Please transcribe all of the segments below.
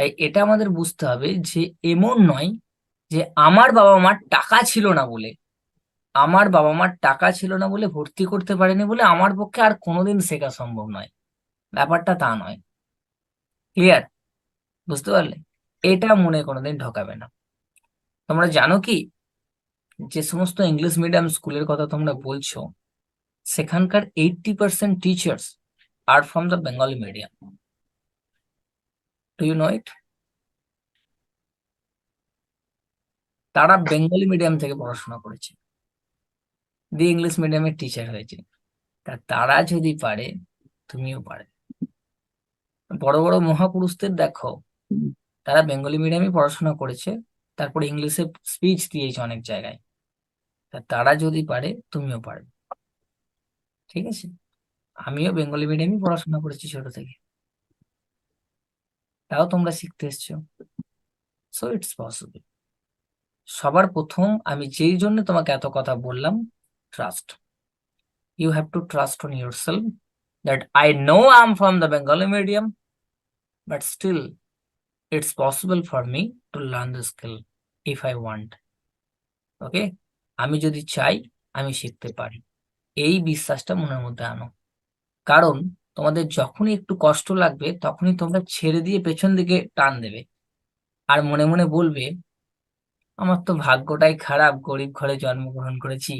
তাই এটা আমাদের বুঝতে হবে যে এমন নয় যে আমার বাবা মার টাকা ছিল না বলে, আমার বাবা মার টাকা ছিল না বলে ভর্তি করতে পারেনি বলে আমার পক্ষে আর কোনোদিন শেখা সম্ভব নয়। ব্যাপারটা তা নয়। ক্লিয়ার বুঝতে পারলে? এটা মনে কোনোদিন ঢোকাবে না। তোমরা জানো কি? যে সমস্ত ইংলিশ মিডিয়াম স্কুলের কথা তোমরা বলছো, সেখানকার eighty percent teachers are from the Bengali medium do you know it তারা বেঙ্গলি মিডিয়াম থেকে পড়াশোনা করেছে। দিয়ে ইংলিশ মিডিয়ামের টিচার হয়েছে। তা তারা যদি পারে, তুমিও পারে বড় বড় মহাপুরুষদের দেখো, তারা বেঙ্গলি মিডিয়ামে পড়াশোনা করেছে, তারপরে ইংলিশে স্পিচ দিয়েছে অনেক জায়গায়। তা তারা যদি পারে, তুমিও পারবে। ঠিক আছে? আমিও বেঙ্গলি মিডিয়ামে পড়াশোনা করেছি ছোট থেকে। তাও তোমরা শিখতে এসছো। সো ইটস পসিবল সবার প্রথম আমি যেই জন্য তোমাকে এত কথা বললাম trust you have to trust on yourself that I know I am from the Bengali medium but still it's possible for me to learn the skill if I want. Okay আমি যদি চাই, আমি শিখতে পারি। এই বিশ্বাসটা মনের মধ্যে আনো। কারণ তোমাদের যখনই একটু কষ্ট লাগবে, তখনই তোমরা ছেড়ে দিয়ে পেছন দিকে টান দেবে। আর মনে মনে বলবে, আমার তো ভাগ্যটাই খারাপ, গরিব ঘরে জন্মগ্রহণ করেছি।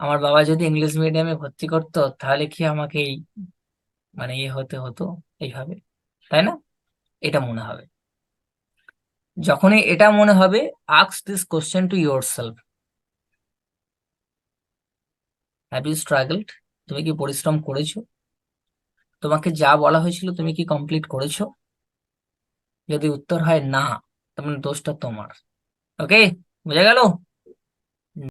আমার বাবা যদি ইংলিশ মিডিয়ামে ভর্তি করতো, তাহলে কি আমাকে এই মানে ইয়ে হতে হতো এইভাবে? তাই না? এটা মনে হবে। যখনই এটা মনে হবে আক্স this question to yourself have you struggled তুমি কি পরিশ্রম করেছ? তোমাকে যা বলা হয়েছিল তুমি কি কমপ্লিট করেছ? যদি উত্তর হয় না, তার মানে দোষটা তোমার। ওকে বুঝা গেল?